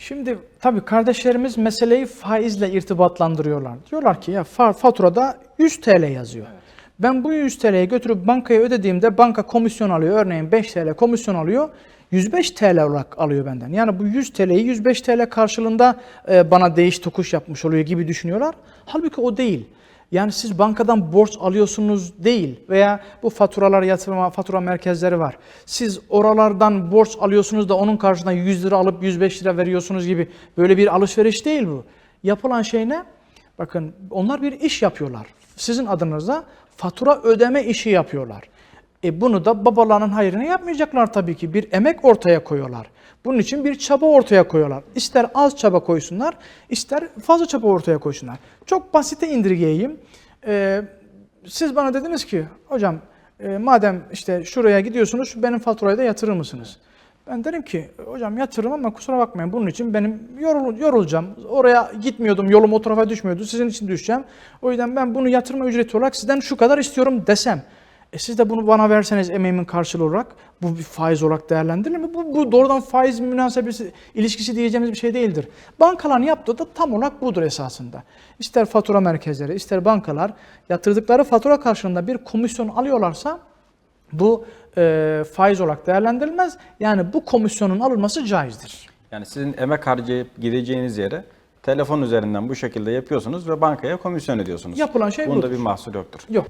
Şimdi tabii kardeşlerimiz meseleyi faizle irtibatlandırıyorlar. Diyorlar ki ya fa- faturada 100 TL yazıyor. Ben bu 100 TL'yi götürüp bankaya ödediğimde banka komisyon alıyor. Örneğin 5 TL komisyon alıyor. 105 TL olarak alıyor benden. Yani bu 100 TL'yi 105 TL karşılığında e, bana değiş tokuş yapmış oluyor gibi düşünüyorlar. Halbuki o değil. Yani siz bankadan borç alıyorsunuz değil veya bu faturalar yatırma fatura merkezleri var. Siz oralardan borç alıyorsunuz da onun karşılığında 100 lira alıp 105 lira veriyorsunuz gibi böyle bir alışveriş değil bu. Yapılan şey ne? Bakın onlar bir iş yapıyorlar. Sizin adınıza fatura ödeme işi yapıyorlar. E bunu da babalarının hayrına yapmayacaklar tabii ki. Bir emek ortaya koyuyorlar. Bunun için bir çaba ortaya koyuyorlar. İster az çaba koysunlar, ister fazla çaba ortaya koysunlar. Çok basite indirgeyeyim. Ee, siz bana dediniz ki, hocam e, madem işte şuraya gidiyorsunuz, benim faturayı da yatırır mısınız? Ben derim ki, hocam yatırırım ama kusura bakmayın bunun için benim yorul, yorulacağım. Oraya gitmiyordum, yolum o tarafa düşmüyordu, sizin için düşeceğim. O yüzden ben bunu yatırma ücreti olarak sizden şu kadar istiyorum desem. E siz de bunu bana verseniz emeğimin karşılığı olarak bu bir faiz olarak değerlendirilir mi? Bu, bu doğrudan faiz münasebesi, ilişkisi diyeceğimiz bir şey değildir. Bankaların yaptığı da tam olarak budur esasında. İster fatura merkezleri, ister bankalar yatırdıkları fatura karşılığında bir komisyon alıyorlarsa bu e, faiz olarak değerlendirilmez. Yani bu komisyonun alınması caizdir. Yani sizin emek harcayıp gideceğiniz yere telefon üzerinden bu şekilde yapıyorsunuz ve bankaya komisyon ödüyorsunuz. Yapılan şey Bunda budur. bir mahsur yoktur. Yok.